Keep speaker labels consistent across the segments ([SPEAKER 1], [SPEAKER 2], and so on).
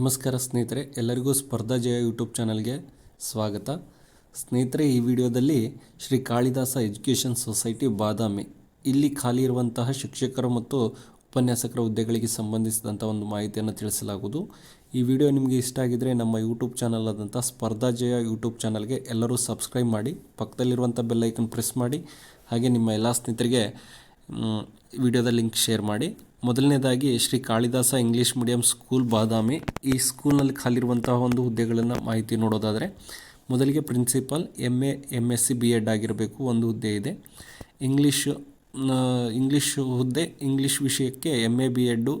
[SPEAKER 1] ನಮಸ್ಕಾರ ಸ್ನೇಹಿತರೆ, ಎಲ್ಲರಿಗೂ ಸ್ಪರ್ಧಾ ಜಯ ಯೂಟ್ಯೂಬ್ ಚಾನಲ್ಗೆ ಸ್ವಾಗತ. ಸ್ನೇಹಿತರೆ, ಈ ವಿಡಿಯೋದಲ್ಲಿ ಶ್ರೀ ಕಾಳಿದಾಸ ಎಜುಕೇಷನ್ ಸೊಸೈಟಿ ಬಾದಾಮಿ. ಇಲ್ಲಿ ಖಾಲಿ ಇರುವಂತಹ ಶಿಕ್ಷಕರು ಮತ್ತು ಉಪನ್ಯಾಸಕರ ಹುದ್ದೆಗಳಿಗೆ ಸಂಬಂಧಿಸಿದಂಥ ಒಂದು ಮಾಹಿತಿಯನ್ನು ತಿಳಿಸಲಾಗುವುದು. ಈ ವಿಡಿಯೋ ನಿಮಗೆ ಇಷ್ಟ ಆಗಿದ್ದರೆ ನಮ್ಮ ಯೂಟ್ಯೂಬ್ ಚಾನಲ್ ಆದಂಥ ಸ್ಪರ್ಧಾ ಜಯ ಯೂಟ್ಯೂಬ್ ಚಾನಲ್ಗೆ ಎಲ್ಲರೂ ಸಬ್ಸ್ಕ್ರೈಬ್ ಮಾಡಿ, ಪಕ್ಕದಲ್ಲಿರುವಂಥ ಬೆಲ್ಲೈಕನ್ ಪ್ರೆಸ್ ಮಾಡಿ, ಹಾಗೆ ನಿಮ್ಮ ಎಲ್ಲ ಸ್ನೇಹಿತರಿಗೆ ವಿಡಿಯೋದ ಲಿಂಕ್ ಶೇರ್ ಮಾಡಿ. ಮೊದಲನೇದಾಗಿ Shri Kalidasa English medium school Badami. ಈ ಸ್ಕೂಲ್ನಲ್ಲಿ ಖಾಲಿರುವಂತಹ ಒಂದು ಹುದ್ದೆಗಳನ್ನು ಮಾಹಿತಿ ನೋಡೋದಾದರೆ, ಮೊದಲಿಗೆ principal M A M S C B Ed ಆಗಿರಬೇಕು, ಒಂದು ಹುದ್ದೆ ಇದೆ. ಇಂಗ್ಲೀಷ್ ಇಂಗ್ಲೀಷ್ ಹುದ್ದೆ, ಇಂಗ್ಲೀಷ್ ವಿಷಯಕ್ಕೆ ಎಂ ಎ ಬಿ ಎಡ್ಡು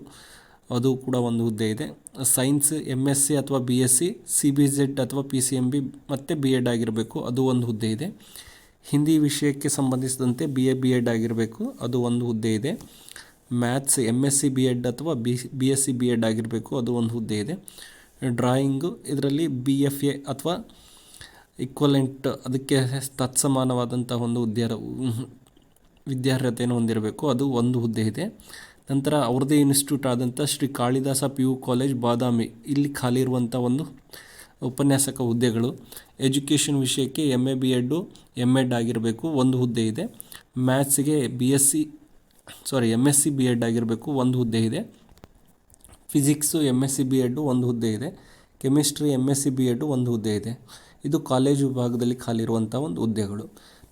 [SPEAKER 1] ಅದು ಕೂಡ ಒಂದು ಹುದ್ದೆ ಇದೆ. ಸೈನ್ಸ್ ಎಂ ಎಸ್ ಸಿ ಅಥವಾ B S C C B Z ಅಥವಾ ಪಿ ಸಿ ಎಂ ಬಿ ಮತ್ತು ಬಿ ಎಡ್ ಆಗಿರಬೇಕು, ಅದು ಒಂದು ಹುದ್ದೆ ಇದೆ. ಹಿಂದಿ ವಿಷಯಕ್ಕೆ ಸಂಬಂಧಿಸಿದಂತೆ ಬಿ ಎ ಬಿ ಎಡ್ ಆಗಿರಬೇಕು, ಅದು ಒಂದು ಹುದ್ದೆ ಇದೆ. Maths M S C B Ed ಅಥವಾ B B S C B Ed ಆಗಿರಬೇಕು, ಅದು ಒಂದು ಹುದ್ದೆ ಇದೆ. ಡ್ರಾಯಿಂಗು ಇದರಲ್ಲಿ ಬಿ ಎಫ್ ಎ ಅಥವಾ ಇಕ್ವಲೆಂಟ್ ಅದಕ್ಕೆ ತತ್ಸಮಾನವಾದಂಥ ಒಂದು ಉದ್ಯಾರ, ವಿದ್ಯಾರ್ಹತೆಯನ್ನು ಹೊಂದಿರಬೇಕು. ಅದು ಒಂದು ಹುದ್ದೆ ಇದೆ. ನಂತರ ಅವ್ರದ್ದೇ ಇನ್ಸ್ಟಿಟ್ಯೂಟ್ ಆದಂಥ Shri Kalidasa P U college Badami, ಇಲ್ಲಿ ಖಾಲಿ ಇರುವಂಥ ಒಂದು ಉಪನ್ಯಾಸಕ ಹುದ್ದೆಗಳು. ಎಜುಕೇಷನ್ ವಿಷಯಕ್ಕೆ M A B Ed M Ed ಆಗಿರಬೇಕು. ಒಂದು ಹುದ್ದೆ ಇದೆ. ಮ್ಯಾಥ್ಸಿಗೆ B S C sorry M S C B Ed ಆಗಿರಬೇಕು, ಒಂದು ಹುದ್ದೆ ಇದೆ. Physics M S C B Ed ಒಂದು ಹುದ್ದೆ ಇದೆ. Chemistry M S C B Ed ಒಂದು ಹುದ್ದೆ ಇದೆ. ಇದು ಕಾಲೇಜು ವಿಭಾಗದಲ್ಲಿ ಖಾಲಿ ಇರುವಂಥ ಒಂದು ಹುದ್ದೆಗಳು.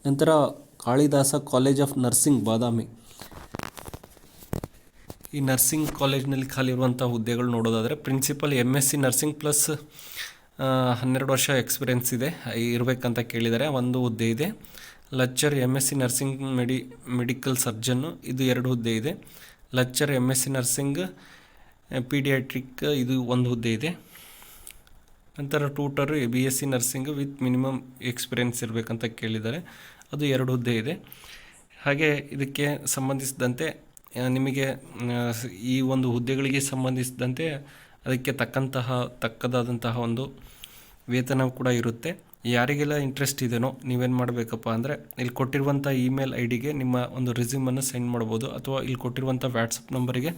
[SPEAKER 1] ನಂತರ Kalidasa college of nursing Badami. ಈ ನರ್ಸಿಂಗ್ ಕಾಲೇಜ್ನಲ್ಲಿ ಖಾಲಿ ಇರುವಂಥ ಹುದ್ದೆಗಳು ನೋಡೋದಾದರೆ principal M S C nursing plus ಹನ್ನೆರಡು ವರ್ಷ ಎಕ್ಸ್ಪೀರಿಯೆನ್ಸ್ ಇದೆ. ಇರಬೇಕಂತ ಕೇಳಿದ್ದಾರೆ ಒಂದು ಹುದ್ದೆ ಇದೆ. Lecturer M S C nursing ಮೆಡಿ ಮೆಡಿಕಲ್ ಸರ್ಜನ್ನು ಇದು ಎರಡು ಹುದ್ದೆ ಇದೆ. Lecturer M S C nursing paediatric ಇದು ಒಂದು ಹುದ್ದೆ ಇದೆ. ನಂತರ tutor B S C nursing with minimum experience ಇರಬೇಕಂತ ಕೇಳಿದ್ದಾರೆ. ಅದು ಎರಡು ಹುದ್ದೆ ಇದೆ. ಹಾಗೆ ಇದಕ್ಕೆ ಸಂಬಂಧಿಸಿದಂತೆ ನಿಮಗೆ ಈ ಒಂದು ಹುದ್ದೆಗಳಿಗೆ ಸಂಬಂಧಿಸಿದಂತೆ ಅದಕ್ಕೆ ತಕ್ಕಂತಹ, ತಕ್ಕದಾದಂತಹ ಒಂದು ವೇತನ ಕೂಡ ಇರುತ್ತೆ. ಯಾರಿಗೆಲ್ಲ ಇಂಟ್ರೆಸ್ಟ್ ಇದೆಯೋ ನೀವೇನು ಮಾಡಬೇಕಪ್ಪ ಅಂದರೆ ಇಲ್ಲಿ ಕೊಟ್ಟಿರುವಂಥ ಇಮೇಲ್ ಐ ಡಿಗೆ ನಿಮ್ಮ ಒಂದು ರೆಸ್ಯೂಮನ್ನು ಸೆಂಡ್ ಮಾಡ್ಬೋದು. ಅಥವಾ ಇಲ್ಲಿ ಕೊಟ್ಟಿರುವಂಥ ವ್ಯಾಟ್ಸಪ್ ನಂಬರಿಗೆ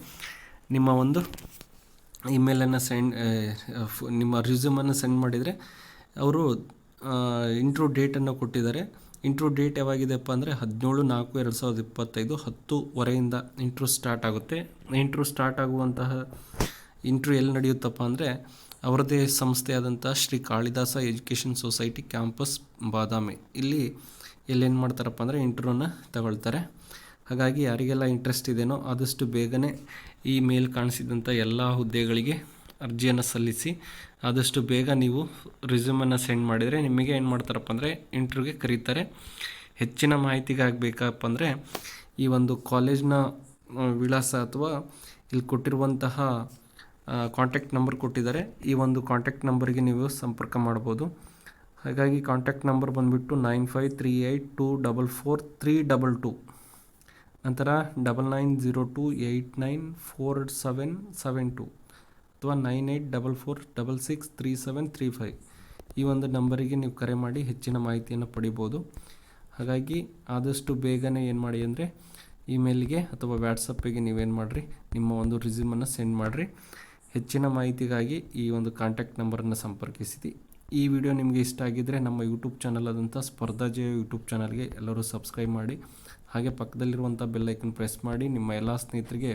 [SPEAKER 1] ನಿಮ್ಮ ಒಂದು ಇಮೇಲನ್ನು ಸೆಂಡ್ ನಿಮ್ಮ ರೆಸ್ಯೂಮನ್ನು ಸೆಂಡ್ ಮಾಡಿದರೆ ಅವರು ಇಂಟ್ರೂ ಡೇಟನ್ನು ಕೊಟ್ಟಿದ್ದಾರೆ. ಇಂಟ್ರೂ ಡೇಟ್ ಯಾವಾಗಿದೆಪ್ಪ ಅಂದರೆ ಹದಿನೇಳು ನಾಲ್ಕು ಎರಡು ಸಾವಿರದ ಇಪ್ಪತ್ತೈದು ಹತ್ತುವರೆಯಿಂದ ಇಂಟ್ರೂ ಸ್ಟಾರ್ಟ್ ಆಗುತ್ತೆ. ಇಂಟ್ರೂ ಸ್ಟಾರ್ಟ್ ಆಗುವಂತಹ ಇಂಟ್ರೂ ಎಲ್ಲಿ ನಡೆಯುತ್ತಪ್ಪ ಅಂದರೆ ಅವರದೇ ಸಂಸ್ಥೆಯಾದಂಥ Shri Kalidasa education society campus Badami. ಇಲ್ಲಿ ಎಲ್ಲೇನು ಮಾಡ್ತಾರಪ್ಪ ಅಂದರೆ ಇಂಟರ್ವ್ಯೂನ ತಗೊಳ್ತಾರೆ. ಹಾಗಾಗಿ ಯಾರಿಗೆಲ್ಲ ಇಂಟ್ರೆಸ್ಟ್ ಇದೆಯೋ ಆದಷ್ಟು ಬೇಗನೆ ಈ ಮೇಲ್ ಕಾಣಿಸಿದಂಥ ಎಲ್ಲ ಹುದ್ದೆಗಳಿಗೆ ಅರ್ಜಿಯನ್ನು ಸಲ್ಲಿಸಿ ಆದಷ್ಟು ಬೇಗ ನೀವು ರಿಸ್ಯೂಮನ್ನು ಸೆಂಡ್ ಮಾಡಿದರೆ ನಿಮಗೆ ಏನು ಮಾಡ್ತಾರಪ್ಪ ಅಂದರೆ ಇಂಟ್ರ್ಯೂಗೆ ಕರೀತಾರೆ. ಹೆಚ್ಚಿನ ಮಾಹಿತಿಗಾಗಿ ಬೇಕಪ್ಪ ಅಂದರೆ ಈ ಒಂದು ಕಾಲೇಜ್ನ ವಿಳಾಸ ಅಥವಾ ಇಲ್ಲಿ ಕೊಟ್ಟಿರುವಂತಹ ಕಾಂಟ್ಯಾಕ್ಟ್ ನಂಬರ್ ಕೊಟ್ಟಿದ್ದಾರೆ. ಈ ಒಂದು ಕಾಂಟ್ಯಾಕ್ಟ್ ನಂಬರ್ಗೆ ನೀವು ಸಂಪರ್ಕ ಮಾಡ್ಬೋದು ಹಾಗಾಗಿ ಕಾಂಟ್ಯಾಕ್ಟ್ ನಂಬರ್ ಬಂದುಬಿಟ್ಟು nine five three eight two double four three double two ನಂತರ double nine zero two eight nine four seven seven two ಅಥವಾ nine eight double four double six three seven three five ಈ ಒಂದು ನಂಬರಿಗೆ ನೀವು ಕರೆ ಮಾಡಿ ಹೆಚ್ಚಿನ ಮಾಹಿತಿಯನ್ನು ಪಡಿಬೋದು ಹಾಗಾಗಿ ಆದಷ್ಟು ಬೇಗನೆ ಏನು ಮಾಡಿ ಅಂದರೆ ಇಮೇಲ್ಗೆ ಅಥವಾ ವ್ಯಾಟ್ಸಪ್ಪಿಗೆ ನೀವೇನು ಮಾಡಿರಿ, ನಿಮ್ಮ ಒಂದು ರಿಸ್ಯೂಮನ್ನು ಸೆಂಡ್ ಮಾಡಿರಿ. ಹೆಚ್ಚಿನ ಮಾಹಿತಿಗಾಗಿ ಈ ಒಂದು ಕಾಂಟ್ಯಾಕ್ಟ್ ನಂಬರನ್ನು ಸಂಪರ್ಕಿಸಿದಿ. ಈ ವಿಡಿಯೋ ನಿಮಗೆ ಇಷ್ಟ ಆಗಿದ್ದರೆ ನಮ್ಮ ಯೂಟ್ಯೂಬ್ ಚಾನಲ್ ಆದಂಥ ಸ್ಪರ್ಧಾ ಜಯ ಯೂಟ್ಯೂಬ್ ಚಾನಲ್ಗೆ ಎಲ್ಲರೂ ಸಬ್ಸ್ಕ್ರೈಬ್ ಮಾಡಿ. ಹಾಗೆ ಪಕ್ಕದಲ್ಲಿರುವಂಥ ಬೆಲ್ಲೈಕನ್ ಪ್ರೆಸ್ ಮಾಡಿ. ನಿಮ್ಮ ಎಲ್ಲ ಸ್ನೇಹಿತರಿಗೆ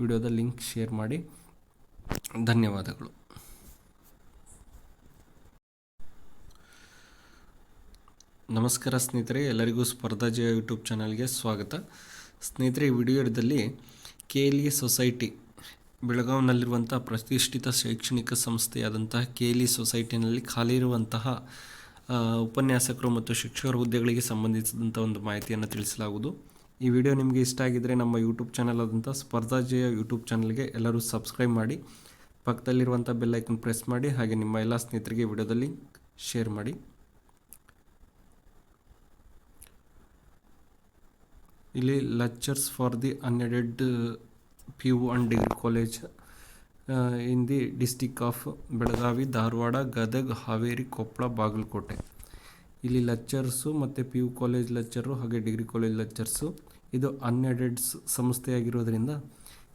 [SPEAKER 1] ವಿಡಿಯೋದ ಲಿಂಕ್ ಶೇರ್ ಮಾಡಿ. ಧನ್ಯವಾದಗಳು. ನಮಸ್ಕಾರ ಸ್ನೇಹಿತರೆ, ಎಲ್ಲರಿಗೂ ಸ್ಪರ್ಧಾ ಜಯ ಯೂಟ್ಯೂಬ್ ಚಾನಲ್ಗೆ ಸ್ವಾಗತ. ಸ್ನೇಹಿತರೆ, ಈ ವಿಡಿಯೋದಲ್ಲಿ ಇ ಸೊಸೈಟಿ ಬೆಳಗಾವಿನಲ್ಲಿರುವಂಥ ಪ್ರತಿಷ್ಠಿತ ಶೈಕ್ಷಣಿಕ ಸಂಸ್ಥೆಯಾದಂತಹ ಕೆ ಎಲ್ ಇ ಸೊಸೈಟಿನಲ್ಲಿ ಖಾಲಿ ಇರುವಂತಹ ಉಪನ್ಯಾಸಕರು ಮತ್ತು ಶಿಕ್ಷಕರ ಹುದ್ದೆಗಳಿಗೆ ಸಂಬಂಧಿಸಿದಂಥ ಒಂದು ಮಾಹಿತಿಯನ್ನು ತಿಳಿಸಲಾಗುವುದು. ಈ ವಿಡಿಯೋ ನಿಮಗೆ ಇಷ್ಟ ಆಗಿದ್ದರೆ ನಮ್ಮ ಯೂಟ್ಯೂಬ್ ಚಾನಲ್ ಆದಂಥ ಸ್ಪರ್ಧಾಜಯ ಯೂಟ್ಯೂಬ್ ಚಾನಲ್ಗೆ ಎಲ್ಲರೂ ಸಬ್ಸ್ಕ್ರೈಬ್ ಮಾಡಿ, ಪಕ್ಕದಲ್ಲಿರುವಂಥ ಬೆಲ್ಲೈಕನ್ ಪ್ರೆಸ್ ಮಾಡಿ, ಹಾಗೆ ನಿಮ್ಮ ಎಲ್ಲ ಸ್ನೇಹಿತರಿಗೆ ವಿಡಿಯೋದಲ್ಲಿ ಶೇರ್ ಮಾಡಿ. ಇಲ್ಲಿ lecturers for the unaided P U and degree college in the district of Belagavi Dharwad Gadag Haveri Koppal Bagalkote ಇಲ್ಲಿ ಲೆಕ್ಚರ್ಸು ಮತ್ತು ಪಿ ಯು ಕಾಲೇಜ್ ಲೆಕ್ಚರು ಹಾಗೆ ಡಿಗ್ರಿ ಕಾಲೇಜ್ ಲೆಕ್ಚರ್ಸು ಇದು ಅನ್ಎಡೆಡ್ ಸಂಸ್ಥೆಯಾಗಿರೋದ್ರಿಂದ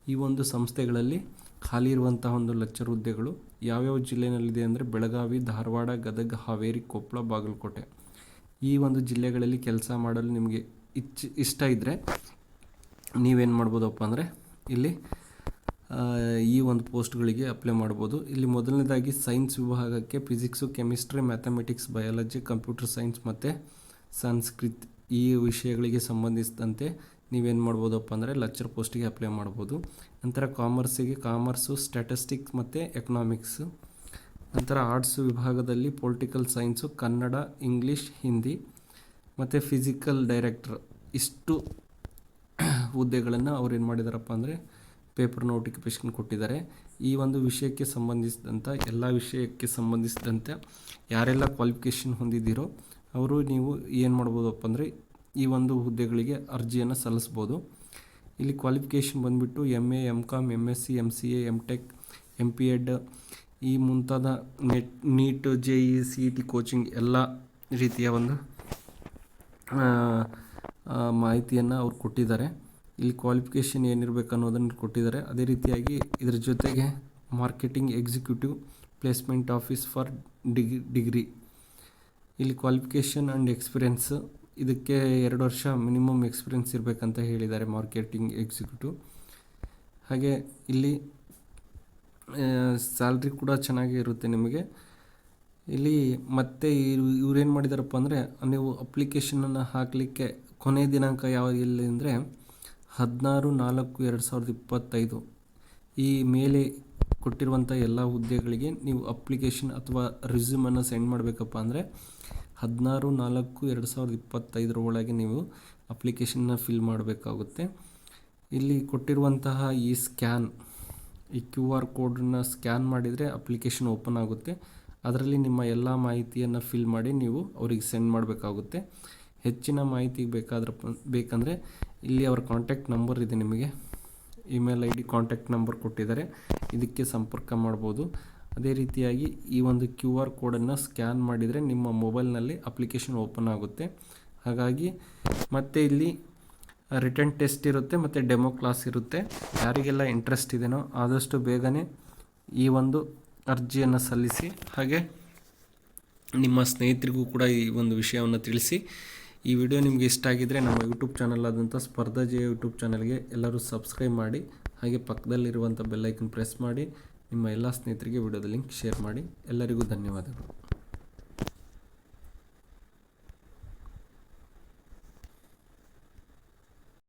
[SPEAKER 1] ಈ ಒಂದು ಸಂಸ್ಥೆಗಳಲ್ಲಿ ಖಾಲಿ ಇರುವಂತಹ ಒಂದು ಲೆಕ್ಚರ್ ಹುದ್ದೆಗಳು ಯಾವ್ಯಾವ ಜಿಲ್ಲೆಯಲ್ಲಿದೆ ಅಂದರೆ ಬೆಳಗಾವಿ ಧಾರವಾಡ ಗದಗ ಹಾವೇರಿ ಕೊಪ್ಪಳ ಬಾಗಲಕೋಟೆ ಈ ಒಂದು ಜಿಲ್ಲೆಗಳಲ್ಲಿ ಕೆಲಸ ಮಾಡಲು ನಿಮಗೆ ಇಚ್ಛ ಇಷ್ಟ ಇದ್ದರೆ ನೀವೇನು ಮಾಡ್ಬೋದಪ್ಪ ಅಂದರೆ ಇಲ್ಲಿ ಈ ಒಂದು ಪೋಸ್ಟ್ಗಳಿಗೆ ಅಪ್ಲೈ ಮಾಡ್ಬೋದು. ಇಲ್ಲಿ ಮೊದಲನೇದಾಗಿ ಸೈನ್ಸ್ ವಿಭಾಗಕ್ಕೆ physics chemistry mathematics biology computer science ಮತ್ತು ಸಂಸ್ಕೃತ್ ಈ ವಿಷಯಗಳಿಗೆ ಸಂಬಂಧಿಸಿದಂತೆ ನೀವೇನು ಮಾಡ್ಬೋದಪ್ಪ ಅಂದರೆ ಲೆಕ್ಚರ್ ಪೋಸ್ಟಿಗೆ ಅಪ್ಲೈ ಮಾಡ್ಬೋದು. ನಂತರ ಕಾಮರ್ಸಿಗೆ ಕಾಮರ್ಸು ಸ್ಟ್ಯಾಟಿಸ್ಟಿಕ್ಸ್ ಮತ್ತು ಎಕನಾಮಿಕ್ಸು ನಂತರ ಆರ್ಟ್ಸ್ ವಿಭಾಗದಲ್ಲಿ political science Kannada English Hindi ಮತ್ತು ಫಿಸಿಕಲ್ ಡೈರೆಕ್ಟ್ರ್ ಇಷ್ಟು ಹುದ್ದೆಗಳನ್ನು ಅವ್ರು ಏನು ಮಾಡಿದಾರಪ್ಪ ಅಂದರೆ ಪೇಪರ್ ನೋಟಿಫಿಕೇಶನ್ ಕೊಟ್ಟಿದ್ದಾರೆ ಈ ಒಂದು ವಿಷಯಕ್ಕೆ ಸಂಬಂಧಿಸಿದಂಥ ಎಲ್ಲ ವಿಷಯಕ್ಕೆ ಸಂಬಂಧಿಸಿದಂತೆ ಯಾರೆಲ್ಲ ಕ್ವಾಲಿಫಿಕೇಷನ್ ಹೊಂದಿದ್ದೀರೋ ಅವರು ನೀವು ಏನು ಮಾಡ್ಬೋದಪ್ಪ ಅಂದರೆ ಈ ಒಂದು ಹುದ್ದೆಗಳಿಗೆ ಅರ್ಜಿಯನ್ನು ಸಲ್ಲಿಸ್ಬೋದು. ಇಲ್ಲಿ ಕ್ವಾಲಿಫಿಕೇಷನ್ ಬಂದುಬಿಟ್ಟು M A M Com M S C M C A M Tech M P Ed ಈ ಮುಂತಾದ NET NEET J E C E T coaching ಎಲ್ಲ ರೀತಿಯ ಒಂದು ಮಾಹಿತಿಯನ್ನು ಅವ್ರು ಕೊಟ್ಟಿದ್ದಾರೆ. ಇಲ್ಲಿ ಕ್ವಾಲಿಫಿಕೇಷನ್ ಏನಿರಬೇಕು ಅನ್ನೋದನ್ನು ಕೊಟ್ಟಿದ್ದಾರೆ. ಅದೇ ರೀತಿಯಾಗಿ ಇದರ ಜೊತೆಗೆ marketing executive placement office for degree degree ಇಲ್ಲಿ ಕ್ವಾಲಿಫಿಕೇಷನ್ ಆ್ಯಂಡ್ ಎಕ್ಸ್ಪೀರಿಯೆನ್ಸ್ ಇದಕ್ಕೆ ಎರಡು ವರ್ಷ ಮಿನಿಮಮ್ ಎಕ್ಸ್ಪೀರಿಯೆನ್ಸ್ ಇರಬೇಕಂತ ಹೇಳಿದ್ದಾರೆ ಮಾರ್ಕೆಟಿಂಗ್ ಎಕ್ಸಿಕ್ಯೂಟಿವ್ ಹಾಗೆ ಇಲ್ಲಿ ಸ್ಯಾಲ್ರಿ ಕೂಡ ಚೆನ್ನಾಗಿ ಇರುತ್ತೆ ನಿಮಗೆ. ಇಲ್ಲಿ ಮತ್ತೆ ಇವ್ರು, ಇವ್ರೇನು ಮಾಡಿದಾರಪ್ಪ ಅಂದರೆ, ನೀವು ಅಪ್ಲಿಕೇಶನನ್ನು ಹಾಕಲಿಕ್ಕೆ ಕೊನೆಯ ದಿನಾಂಕ ಯಾವ ಎಲ್ಲಿ ಅಂದರೆ ಹದಿನಾರು ನಾಲ್ಕು ಎರಡು ಸಾವಿರದ ಇಪ್ಪತ್ತೈದು. ಈ ಮೇಲೆ ಕೊಟ್ಟಿರುವಂಥ ಎಲ್ಲ ಹುದ್ದೆಗಳಿಗೆ ನೀವು ಅಪ್ಲಿಕೇಶನ್ ಅಥವಾ ರಿಸ್ಯೂಮನ್ನು ಸೆಂಡ್ ಮಾಡಬೇಕಪ್ಪ ಅಂದರೆ ಹದಿನಾರು ನಾಲ್ಕು ಎರಡು ಸಾವಿರದ ಇಪ್ಪತ್ತೈದರ ಒಳಗೆ ನೀವು ಅಪ್ಲಿಕೇಶನ್ನ ಫಿಲ್ ಮಾಡಬೇಕಾಗುತ್ತೆ. ಇಲ್ಲಿ ಕೊಟ್ಟಿರುವಂತಹ ಈ ಸ್ಕ್ಯಾನ್, ಈ ಕ್ಯೂ ಆರ್ ಕೋಡನ್ನ ಸ್ಕ್ಯಾನ್ ಮಾಡಿದರೆ ಅಪ್ಲಿಕೇಶನ್ ಓಪನ್ ಆಗುತ್ತೆ. ಅದರಲ್ಲಿ ನಿಮ್ಮ ಎಲ್ಲ ಮಾಹಿತಿಯನ್ನು ಫಿಲ್ ಮಾಡಿ ನೀವು ಅವರಿಗೆ ಸೆಂಡ್ ಮಾಡಬೇಕಾಗುತ್ತೆ. ಹೆಚ್ಚಿನ ಮಾಹಿತಿ ಬೇಕಾದ್ರೆ ಬೇಕಂದರೆ ಇಲ್ಲಿ ಅವರ ಕಾಂಟ್ಯಾಕ್ಟ್ ನಂಬರ್ ಇದೆ ನಿಮಗೆ. Email I D contact number ಕೊಟ್ಟಿದ್ದಾರೆ. ಇದಕ್ಕೆ ಸಂಪರ್ಕ ಮಾಡ್ಬೋದು. ಅದೇ ರೀತಿಯಾಗಿ ಈ ಒಂದು ಕ್ಯೂ ಆರ್ ಕೋಡನ್ನು ಸ್ಕ್ಯಾನ್ ಮಾಡಿದರೆ ನಿಮ್ಮ ಮೊಬೈಲ್ನಲ್ಲಿ ಅಪ್ಲಿಕೇಶನ್ ಓಪನ್ ಆಗುತ್ತೆ. ಹಾಗಾಗಿ ಮತ್ತೆ ಇಲ್ಲಿ ರಿಟರ್ನ್ ಟೆಸ್ಟ್ ಇರುತ್ತೆ, ಮತ್ತು ಡೆಮೋ ಕ್ಲಾಸ್ ಇರುತ್ತೆ. ಯಾರಿಗೆಲ್ಲ ಇಂಟ್ರೆಸ್ಟ್ ಇದೆಯೋ ಆದಷ್ಟು ಬೇಗನೆ ಈ ಒಂದು ಅರ್ಜಿಯನ್ನು ಸಲ್ಲಿಸಿ, ಹಾಗೆ ನಿಮ್ಮ ಸ್ನೇಹಿತರಿಗೂ ಕೂಡ ಈ ಒಂದು ವಿಷಯವನ್ನು ತಿಳಿಸಿ ಈ ವಿಡಿಯೋ ನಿಮಗೆ ಇಷ್ಟ ಆಗಿದ್ದರೆ ನಮ್ಮ ಯೂಟ್ಯೂಬ್ ಚಾನಲ್ ಆದಂಥ ಸ್ಪರ್ಧಾ ಜೆ ಯೂಟ್ಯೂಬ್ ಚಾನಲ್ಗೆ ಎಲ್ಲರೂ ಸಬ್ಸ್ಕ್ರೈಬ್ ಮಾಡಿ, ಹಾಗೆ ಪಕ್ಕದಲ್ಲಿರುವಂಥ ಬೆಲ್ಲೈಕನ್ ಪ್ರೆಸ್ ಮಾಡಿ, ನಿಮ್ಮ ಎಲ್ಲ ಸ್ನೇಹಿತರಿಗೆ ವಿಡಿಯೋದ ಲಿಂಕ್ ಶೇರ್ ಮಾಡಿ. ಎಲ್ಲರಿಗೂ ಧನ್ಯವಾದಗಳು.